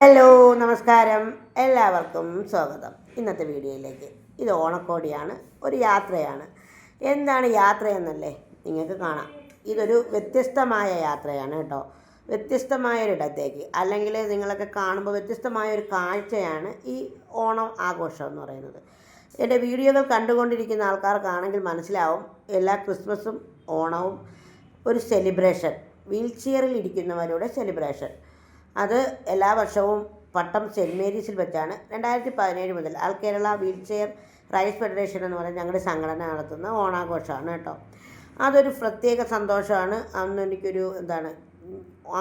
Hello നമസ്കാരം. എല്ലാവർക്കും സ്വാഗതം. ഇന്നത്തെ വീഡിയോയിലേക്ക്. ഇത് ഓണക്കോടിയാണ് ഒരു യാത്രയാണ്. എന്താണ് യാത്രയെന്നല്ലേ നിങ്ങൾക്ക് കാണാം. ഇതൊരു വ്യത്യസ്തമായ യാത്രയാണ് കേട്ടോ. വ്യത്യസ്തമായ ഒരിടത്തേക്ക് അല്ലെങ്കിൽ നിങ്ങളൊക്കെ കാണുമ്പോൾ വ്യത്യസ്തമായ ഒരു കാഴ്ചയാണ് ഈ ഓണം ആഘോഷം എന്ന് പറയുന്നത്. എന്റെ വീഡിയോകൾ കണ്ടുകൊണ്ടിരിക്കുന്ന ആൾക്കാർക്കാണെങ്കിൽ മനസ്സിലാവും എല്ലാ ക്രിസ്മസും ഓണവും ഒരു സെലിബ്രേഷൻ വീൽ ചെയറിൽ ഇരിക്കുന്നവരുടെ സെലിബ്രേഷൻ അത് എല്ലാ വർഷവും പട്ടം സെന്റ് മേരീസിൽ വെച്ചാണ്. രണ്ടായിരത്തി പതിനേഴ് മുതൽ all Kerala wheelchair rights federation എന്ന് പറയുന്ന ഞങ്ങളുടെ സംഘടന നടത്തുന്ന ഓണാഘോഷമാണ് കേട്ടോ. അതൊരു പ്രത്യേക സന്തോഷമാണ്. അന്ന് എനിക്കൊരു എന്താണ്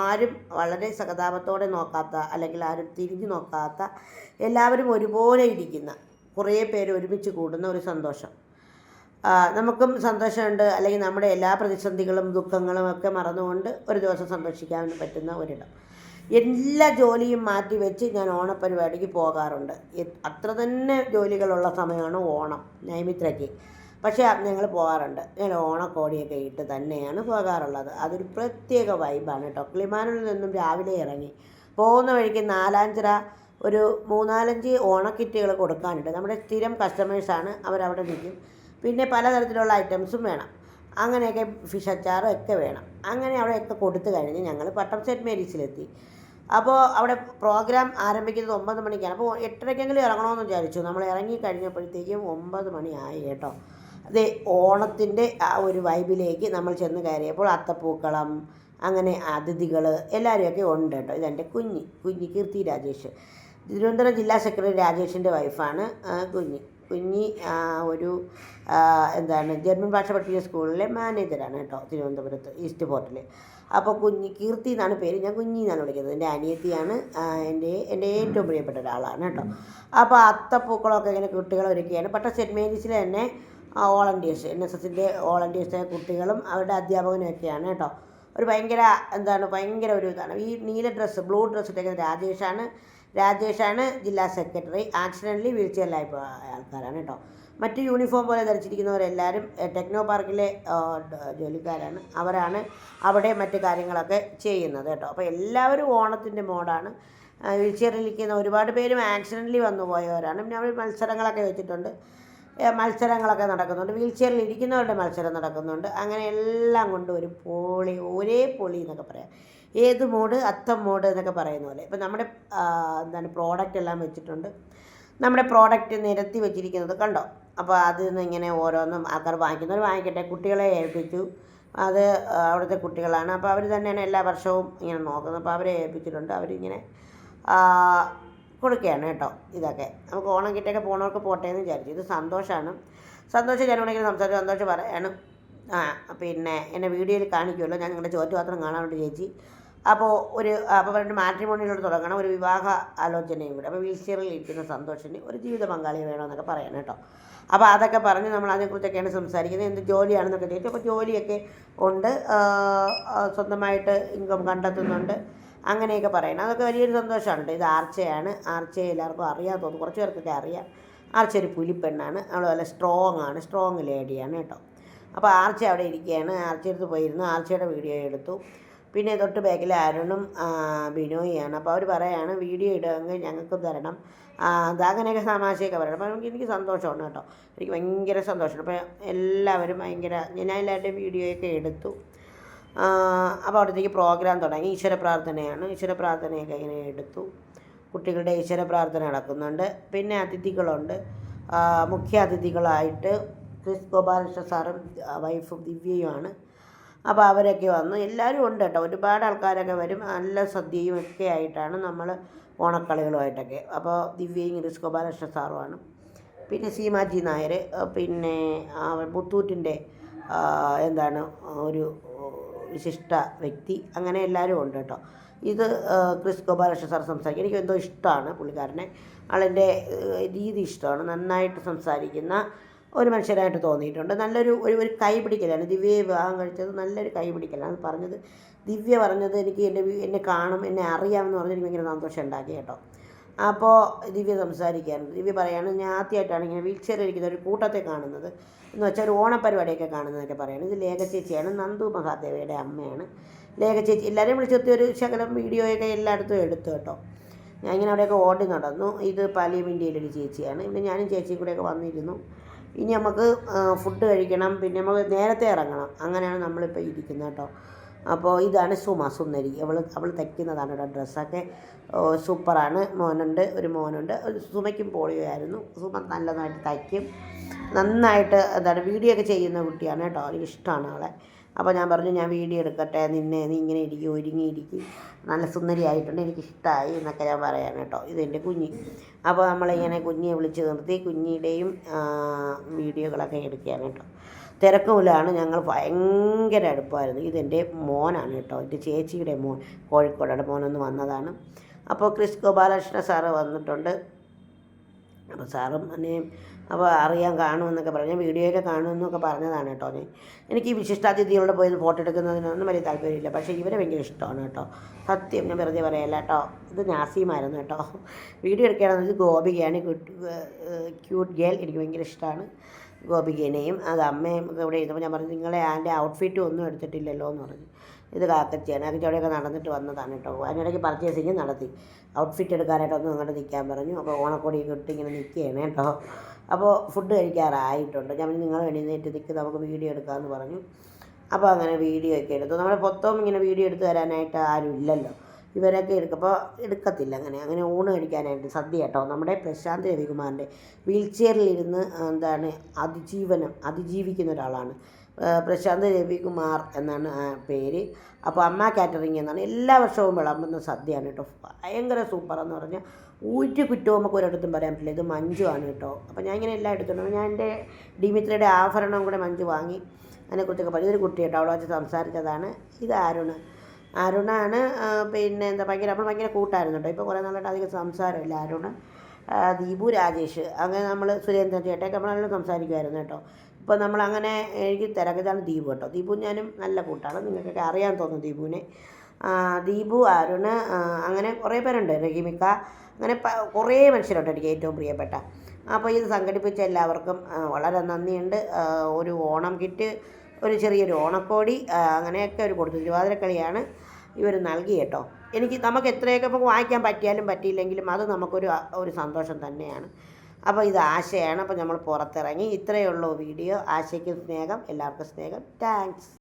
ആരും വളരെ സഹതാപത്തോടെ നോക്കാത്ത അല്ലെങ്കിൽ ആരും തിരിഞ്ഞു നോക്കാത്ത എല്ലാവരും ഒരുപോലെ ഇരിക്കുന്ന കുറേ പേര് ഒരുമിച്ച് കൂടുന്ന ഒരു സന്തോഷം. നമുക്കും സന്തോഷമുണ്ട്. അല്ലെങ്കിൽ നമ്മുടെ എല്ലാ പ്രതിസന്ധികളും ദുഃഖങ്ങളും ഒക്കെ മറന്നുകൊണ്ട് ഒരു ദിവസം സന്തോഷിക്കാൻ പറ്റുന്ന ഒരിടം. എല്ലാ ജോലിയും മാറ്റി വെച്ച് ഞാൻ ഓണപ്പരിപാടിക്ക് പോകാറുണ്ട്. അത്ര തന്നെ ജോലികളുള്ള സമയമാണ് ഓണം നൈമിത്രയ്ക്ക്. പക്ഷേ ഞങ്ങൾ പോകാറുണ്ട്. ഞാൻ ഓണക്കോടിയൊക്കെ ഇട്ട് തന്നെയാണ് പോകാറുള്ളത്. അതൊരു പ്രത്യേക വൈബാണ് കേട്ടോ. ക്ലിമാനിൽ നിന്നും രാവിലെ ഇറങ്ങി പോകുന്ന വഴിക്ക് നാലാഞ്ചിറ ഒരു മൂന്നാലഞ്ച് ഓണക്കിറ്റുകൾ കൊടുക്കാനുണ്ട്. നമ്മുടെ സ്ഥിരം കസ്റ്റമേഴ്സാണ് അവരവിടെ നിൽക്കും. പിന്നെ പലതരത്തിലുള്ള ഐറ്റംസും വേണം. അങ്ങനെയൊക്കെ ഫിഷ് അച്ചാറും ഒക്കെ വേണം. അങ്ങനെ അവിടെയൊക്കെ കൊടുത്തു കഴിഞ്ഞ് ഞങ്ങൾ പട്ടം സെന്റ് മേരീസിലെത്തി. അപ്പോൾ അവിടെ പ്രോഗ്രാം ആരംഭിക്കുന്നത് ഒമ്പത് മണിക്കാണ്. അപ്പോൾ എട്ടരയ്ക്കെങ്കിലും ഇറങ്ങണമെന്ന് വിചാരിച്ചു. നമ്മൾ ഇറങ്ങി കഴിഞ്ഞപ്പോഴത്തേക്കും ഒമ്പത് മണിയായി കേട്ടോ. അത് ഓണത്തിന്റെ ആ ഒരു വൈബിലേക്ക് നമ്മൾ ചെന്ന് കയറിയപ്പോൾ അത്തപ്പൂക്കളം അങ്ങനെ അതിഥികൾ എല്ലാവരെയൊക്കെ ഉണ്ട് കേട്ടോ. ഇതെന്റെ കുഞ്ഞ് കുഞ്ഞ് കീർത്തി രാജേഷ്. തിരുവനന്തപുരം ജില്ലാ സെക്രട്ടറി രാജേഷിന്റെ വൈഫാണ് കുഞ്ഞി. കുഞ്ഞി ഒരു എന്താണ് ജർമ്മൻ ഭാഷ പഠിപ്പിക്കുന്ന സ്കൂളിലെ മാനേജറാണ് കേട്ടോ തിരുവനന്തപുരത്ത് ഈസ്റ്റ് പോർട്ടിൽ അപ്പോൾ കുഞ്ഞി കീർത്തി എന്നാണ് പേര്. ഞാൻ കുഞ്ഞി എന്നാണ് വിളിക്കുന്നത്. എന്റെ അനിയത്തിയാണ് എന്റെ എന്റെ ഏറ്റവും പ്രിയപ്പെട്ട ഒരാളാണ് കേട്ടോ. അപ്പോൾ അത്തപ്പൂക്കളമൊക്കെ ഇങ്ങനെ കുട്ടികൾ ഒരുക്കുകയാണ് പക്ഷേ സെന്റ് മേരീസിൽ തന്നെ വോളണ്ടിയേഴ്സ് എൻ എസ് എസിന്റെ വോളണ്ടിയേഴ്സായ കുട്ടികളും അവരുടെ അധ്യാപകനൊക്കെയാണ് കേട്ടോ. ഒരു ഭയങ്കര എന്താണ് ഭയങ്കര ഒരു ഇതാണ്. ഈ നീല ഡ്രസ്സ് ബ്ലൂ ഡ്രസ്സ് ഇട്ടേക്കുന്ന രാജേഷാണ് രാജേഷാണ് ജില്ലാ സെക്രട്ടറി. ആക്സിഡന്റലി വീൽ ചെയറിലായി പോയ ആൾക്കാരാണ് കേട്ടോ. മറ്റ് യൂണിഫോം പോലെ ധരിച്ചിരിക്കുന്നവരെല്ലാവരും ടെക്നോ പാർക്കിലെ ജോലിക്കാരാണ്. അവരാണ് അവിടെ മറ്റ് കാര്യങ്ങളൊക്കെ ചെയ്യുന്നത് കേട്ടോ. അപ്പോൾ എല്ലാവരും ഓണത്തിന്റെ മോഡാണ്. വീൽ ചെയറിലിരിക്കുന്ന ഒരുപാട് പേരും ആക്സിഡന്റലി വന്നു പോയവരാണ്. പിന്നെ അവർ മത്സരങ്ങളൊക്കെ വെച്ചിട്ടുണ്ട്. മത്സരങ്ങളൊക്കെ നടക്കുന്നുണ്ട്. വീൽ ചെയറിൽ ഇരിക്കുന്നവരുടെ മത്സരം നടക്കുന്നുണ്ട്. അങ്ങനെ എല്ലാം കൊണ്ട് ഒരു പൊളി ഒരേ പൊളി എന്നൊക്കെ പറയാം. ഏത് മോഡ് അത്തം മോഡ് എന്നൊക്കെ പറയുന്ന പോലെ. ഇപ്പം നമ്മുടെ എന്താണ് പ്രോഡക്റ്റ് എല്ലാം വെച്ചിട്ടുണ്ട്. നമ്മുടെ പ്രോഡക്റ്റ് നിരത്തി വെച്ചിരിക്കുന്നത് കണ്ടോ? അപ്പോൾ അതിൽ നിന്ന് ഇങ്ങനെ ഓരോന്നും ആൾക്കാർ വാങ്ങിക്കുന്നവർ വാങ്ങിക്കട്ടെ. കുട്ടികളെ ഏൽപ്പിച്ചു. അത് അവിടുത്തെ കുട്ടികളാണ്. അപ്പോൾ അവർ തന്നെയാണ് എല്ലാ വർഷവും ഇങ്ങനെ നോക്കുന്നത്. അപ്പോൾ അവരെ ഏൽപ്പിച്ചിട്ടുണ്ട്. അവരിങ്ങനെ കൊടുക്കുകയാണ് കേട്ടോ ഇതൊക്കെ. നമുക്ക് ഓണം കിട്ടിയൊക്കെ പോണവർക്ക് പോട്ടെ എന്ന് വിചാരിച്ചു. ഇത് സന്തോഷമാണ് സന്തോഷം ഞാനുണ്ടെങ്കിൽ സംസാരിച്ച് സന്തോഷം പറയാണ്. ആ പിന്നെ എന്നെ വീഡിയോയിൽ കാണിക്കുമല്ലോ ഞാൻ നിങ്ങളുടെ ചോറ്റുപാത്രം വേണ്ടി ചേച്ചി. അപ്പോൾ ഒരു അപ്പോൾ രണ്ട് മാട്രിമോണിയിലൂടെ തുടങ്ങണം ഒരു വിവാഹ ആലോചനയും കൂടെ. അപ്പോൾ വീൽ ചെയറിൽ ഇരിക്കുന്ന സന്തോഷിന് ഒരു ജീവിത പങ്കാളിയെ വേണമെന്നൊക്കെ പറയണം കേട്ടോ. അപ്പോൾ അതൊക്കെ പറഞ്ഞ് നമ്മൾ അതിനെക്കുറിച്ചൊക്കെയാണ് സംസാരിക്കുന്നത്. എന്ത് ജോലിയാണെന്നൊക്കെ ചോദിച്ചു. അപ്പോൾ ജോലിയൊക്കെ ഉണ്ട് സ്വന്തമായിട്ട് ഇൻകം കണ്ടെത്തുന്നുണ്ട് അങ്ങനെയൊക്കെ പറയണം. അതൊക്കെ വലിയൊരു സന്തോഷമാണ് ഇത് ആർച്ചയാണ്. ആർച്ചയെ എല്ലാവർക്കും അറിയാൻ തോന്നുന്നു കുറച്ച് പേർക്കൊക്കെ അറിയാം. ആർച്ച ഒരു പുലിപ്പെണ്ണാണ്. അവൾ നല്ല സ്ട്രോങ് ആണ്. സ്ട്രോങ് ലേഡിയാണ് കേട്ടോ. അപ്പോൾ ആർച്ച അവിടെ ഇരിക്കുകയാണ്. ആർച്ചയെടുത്ത് പോയിരുന്നു. ആർച്ചയുടെ വീഡിയോ എടുത്തു. പിന്നെ തൊട്ട് ബാക്കിൽ അരുണും ബിനോയിയാണ്. അപ്പോൾ അവർ പറയാണ് വീഡിയോ ഇടുമെങ്കിൽ ഞങ്ങൾക്കും തരണം. അതങ്ങനെയൊക്കെ തമാശയൊക്കെ പറയണം. അപ്പോൾ എനിക്ക് സന്തോഷമാണ് കേട്ടോ. എനിക്ക് ഭയങ്കര സന്തോഷമാണ്. അപ്പോൾ എല്ലാവരും ഭയങ്കര ഞാൻ എല്ലാവരുടെയും വീഡിയോയൊക്കെ എടുത്തു. അപ്പോൾ അവിടത്തേക്ക് പ്രോഗ്രാം തുടങ്ങി. ഈശ്വര പ്രാർത്ഥനയാണ്. ഈശ്വര പ്രാർത്ഥനയൊക്കെ ഇങ്ങനെ എടുത്തു. കുട്ടികളുടെ ഈശ്വര പ്രാർത്ഥന നടക്കുന്നുണ്ട്. പിന്നെ അതിഥികളുണ്ട്. മുഖ്യ അതിഥികളായിട്ട് ക്രിസ് ഗോപാലകൃഷ്ണ സാറും വൈഫും ദിവ്യയുമാണ്. അപ്പോൾ അവരൊക്കെ വന്നു. എല്ലാവരും ഉണ്ട് കേട്ടോ. ഒരുപാട് ആൾക്കാരൊക്കെ വരും. നല്ല സദ്യയും ഒക്കെ ആയിട്ടാണ് നമ്മൾ ഓണക്കളികളുമായിട്ടൊക്കെ. അപ്പോൾ ദിവ്യയും ഇംഗ്ലീഷ് ഗോപാലകൃഷ്ണ സാറുമാണ് പിന്നെ സീമാജി നായർ പിന്നെ മുത്തൂറ്റിന്റെ എന്താണ് ഒരു വിശിഷ്ട വ്യക്തി. അങ്ങനെ എല്ലാവരും ഉണ്ട് കേട്ടോ. ഇത് ക്രിസ് ഗോപാലകൃഷ്ണ സാർ സംസാരിക്കും. എനിക്ക് എന്തോ ഇഷ്ടമാണ് പുള്ളിക്കാരനെ. ആളിന്റെ രീതി ഇഷ്ടമാണ്. നന്നായിട്ട് സംസാരിക്കുന്ന ഒരു മനുഷ്യരായിട്ട് തോന്നിയിട്ടുണ്ട്. നല്ലൊരു ഒരു ഒരു കൈ പിടിക്കലാണ്. ദിവ്യയെ വിവാഹം കഴിച്ചത് നല്ലൊരു കൈ പിടിക്കലാണ്. പറഞ്ഞത് ദിവ്യ പറഞ്ഞത് എനിക്ക് എന്റെ എന്നെ കാണും എന്നെ അറിയാമെന്ന് പറഞ്ഞ് എനിക്ക് ഭയങ്കര സന്തോഷം ഉണ്ടാക്കി കേട്ടോ. അപ്പോൾ ദിവ്യ സംസാരിക്കാറുണ്ട് ദിവ്യ പറയാണ് ഞാൻ ആദ്യമായിട്ടാണ് ഇങ്ങനെ വീൽ ചെയറിൽ ഇരിക്കുന്ന ഒരു കൂട്ടത്തെ കാണുന്നത്. എന്ന് വെച്ചാൽ ഒരു ഓണപ്പരിപാടിയൊക്കെ കാണുന്നതൊക്കെ പറയുന്നത് ഇത് ലേഖ ചേച്ചിയാണ് നന്ദു മഹാദേവയുടെ അമ്മയാണ്. ലേഖ ചേച്ചി എല്ലാവരെയും വിളിച്ചെത്തി ഒരു ശകലം വീഡിയോയൊക്കെ എല്ലായിടത്തും എടുത്തു കേട്ടോ. ഞാൻ ഇങ്ങനെ അവിടെയൊക്കെ ഓടി നടന്നു. ഇത് പാലിയമിന്റെ ഒരു ചേച്ചിയാണ്. പിന്നെ ഞാനും ചേച്ചിയും കൂടെയൊക്കെ വന്നിരുന്നു. ഇനി നമുക്ക് ഫുഡ് കഴിക്കണം. പിന്നെ നമുക്ക് നേരത്തെ ഇറങ്ങണം. അങ്ങനെയാണ് നമ്മളിപ്പോൾ ഇരിക്കുന്നത് കേട്ടോ. അപ്പോൾ ഇതാണ് സുമ സുന്ദരി. അവൾ അവൾ തയ്ക്കുന്നതാണ് കേട്ടോ ഡ്രസ്സൊക്കെ സൂപ്പറാണ്. മോനുണ്ട് ഒരു മോനുണ്ട്. സുമയ്ക്കും പോളിയോ ആയിരുന്നു. സുമ നല്ലതായിട്ട് തയ്ക്കും. നന്നായിട്ട് എന്താണ് വീഡിയോ ഒക്കെ ചെയ്യുന്ന കുട്ടിയാണ് കേട്ടോ. എനിക്ക് ഇഷ്ടമാണ് അവളെ. അപ്പോൾ ഞാൻ പറഞ്ഞു ഞാൻ വീഡിയോ എടുക്കട്ടെ. നിന്നെ നീ ഇങ്ങനെ ഇരിക്കും ഒരുങ്ങിയിരിക്കും നല്ല സുന്ദരിയായിട്ടുണ്ട് എനിക്ക് ഇഷ്ടമായി എന്നൊക്കെ ഞാൻ പറയാൻ കേട്ടോ. ഇതെന്റെ കുഞ്ഞി. അപ്പോൾ നമ്മളിങ്ങനെ കുഞ്ഞിയെ വിളിച്ച് നിർത്തി കുഞ്ഞിയുടെയും വീഡിയോകളൊക്കെ എടുക്കുകയാണ് കേട്ടോ. തിരക്കൂലാണ് ഞങ്ങൾ ഭയങ്കര അടുപ്പമായിരുന്നു. ഇതെന്റെ മോനാണ് കേട്ടോ. എന്റെ ചേച്ചിയുടെ മോൻ കോഴിക്കോടുടെ മോനൊന്ന് വന്നതാണ്. അപ്പോൾ ക്രിസ് ഗോപാലകൃഷ്ണ സാറ് വന്നിട്ടുണ്ട്. അപ്പോൾ സാറും എന്നെയും അപ്പോൾ അറിയാൻ കാണുമെന്നൊക്കെ പറഞ്ഞു. വീഡിയോയിൽ കാണുമെന്നൊക്കെ പറഞ്ഞതാണ് കേട്ടോ ഞാൻ എനിക്ക് ഈ വിശിഷ്ടാതിഥികളുടെ പോയി ഫോട്ടോ എടുക്കുന്നതിനൊന്നും വലിയ താല്പര്യമില്ല. പക്ഷേ ഇവരെ ഭയങ്കര ഇഷ്ടമാണ് കേട്ടോ. സത്യം ഞാൻ വെറുതെ പറയല്ല കേട്ടോ. ഇത് നാസിമായിരുന്നു കേട്ടോ. വീഡിയോ എടുക്കുകയാണെന്ന് ഇത് ഗോപികയാണ്. ക്യൂട്ട് ഗേൾ എനിക്ക് ഭയങ്കര ഇഷ്ടമാണ്. ഗോപികേനെയും അത് അമ്മയും ഇവിടെ ഇരുന്നപ്പോൾ ഞാൻ പറഞ്ഞു നിങ്ങളെ ആന്റെ ഔട്ട്ഫിറ്റ് ഒന്നും എടുത്തിട്ടില്ലല്ലോ എന്ന് പറഞ്ഞു. ഇത് കാക്കച്ചിയാണ് കാക്കച്ചി അവിടെയൊക്കെ നടന്നിട്ട് വന്നതാണ് കേട്ടോ. അതിനിടയ്ക്ക് പർച്ചേസിങ് നടത്തി. ഔട്ട്ഫിറ്റ് എടുക്കാനായിട്ടൊന്നും അങ്ങോട്ട് നിൽക്കാൻ പറഞ്ഞു. അപ്പോൾ ഓണക്കോടിയൊക്കെ ഇട്ട് ഇങ്ങനെ നിൽക്കുകയാണ് കേട്ടോ. അപ്പോൾ ഫുഡ് കഴിക്കാറായിട്ടുണ്ട്. ഞാൻ നിങ്ങൾ എഴുന്നേറ്റ് നിൽക്ക്. നമുക്ക് വീഡിയോ എടുക്കാമെന്ന് പറഞ്ഞു. അപ്പോൾ അങ്ങനെ വീഡിയോ ഒക്കെ എടുത്തു. നമ്മുടെ പൊത്തവും ഇങ്ങനെ വീഡിയോ എടുത്തു തരാനായിട്ട് ആരും ഇല്ലല്ലോ. ഇവരൊക്കെ എടുക്കുമ്പോൾ എടുക്കത്തില്ല അങ്ങനെ. അങ്ങനെ ഊണ് കഴിക്കാനായിട്ട് സദ്യ കേട്ടോ. നമ്മുടെ പ്രശാന്ത് രവികുമാറിന്റെ വീൽ ചെയറിലിരുന്ന് എന്താണ് അതിജീവനം അതിജീവിക്കുന്ന ഒരാളാണ്. പ്രശാന്ത് രവികുമാർ എന്നാണ് പേര്. അപ്പോൾ അമ്മ കാറ്ററിംഗ് എന്നാണ്. എല്ലാ വർഷവും വിളമ്പുന്ന സദ്യയാണ് കേട്ടോ. ഭയങ്കര സൂപ്പറെന്ന് പറഞ്ഞാൽ ഊറ്റി കുറ്റവും നമുക്ക് ഒരിടത്തും പറയാൻ പറ്റില്ല. ഇത് മഞ്ജു ആണ് കേട്ടോ. അപ്പോൾ ഞാൻ ഇങ്ങനെ എല്ലാം എടുത്തിട്ടുണ്ട്. ഞാൻ എന്റെ ഡിമിത്രയുടെ ആഭരണം കൂടെ മഞ്ജു വാങ്ങി അതിനെക്കുറിച്ചൊക്കെ പറഞ്ഞു. ഇതൊരു കുട്ടി കേട്ടോ. അവളെ വെച്ച് സംസാരിച്ചതാണ്. ഇത് അരുണ്. അരുണാണ് പിന്നെ എന്താ ഭയങ്കര നമ്മൾ ഭയങ്കര കൂട്ടായിരുന്നു കേട്ടോ. ഇപ്പോൾ കുറേ നാളായിട്ട് അധികം സംസാരമില്ല അരുണ്. ദീപു രാജേഷ്. അങ്ങനെ നമ്മൾ സുരേന്ദ്രൻ ചേട്ടയൊക്കെ നമ്മളെല്ലാം സംസാരിക്കുമായിരുന്നു കേട്ടോ. ഇപ്പോൾ നമ്മളങ്ങനെ എനിക്ക് തിരക്കിതാണ് ദീപു കേട്ടോ. ദീപു ഞാനും നല്ല കൂട്ടാണ്. നിങ്ങൾക്കൊക്കെ അറിയാൻ തോന്നുന്നു ദീപുവിനെ. ദീപു അരുണ് അങ്ങനെ കുറേ പേരുണ്ട്. രഹിമിക്ക അങ്ങനെ കുറേ മനുഷ്യരുണ്ട് എനിക്ക് ഏറ്റവും പ്രിയപ്പെട്ട. അപ്പോൾ ഇത് സംഘടിപ്പിച്ച എല്ലാവർക്കും വളരെ നന്ദിയുണ്ട്. ഒരു ഓണം കിറ്റ് ഒരു ചെറിയൊരു ഓണക്കോടി അങ്ങനെയൊക്കെ ഒരു കൊടുത്തു. തിരുവാതിരക്കളിയാണ് ഇവർ നൽകി കേട്ടോ. എനിക്ക് നമുക്ക് എത്രയൊക്കെ വായിക്കാൻ പറ്റിയാലും പറ്റിയില്ലെങ്കിലും അത് നമുക്കൊരു ഒരു സന്തോഷം തന്നെയാണ്. അപ്പോൾ ഇത് ആശയാണ്. അപ്പോൾ നമ്മൾ പുറത്തിറങ്ങി. ഇത്രയേ ഉള്ളൂ വീഡിയോ. ആശയ്ക്ക് സ്നേഹം. എല്ലാവർക്കും സ്നേഹം. താങ്ക്സ്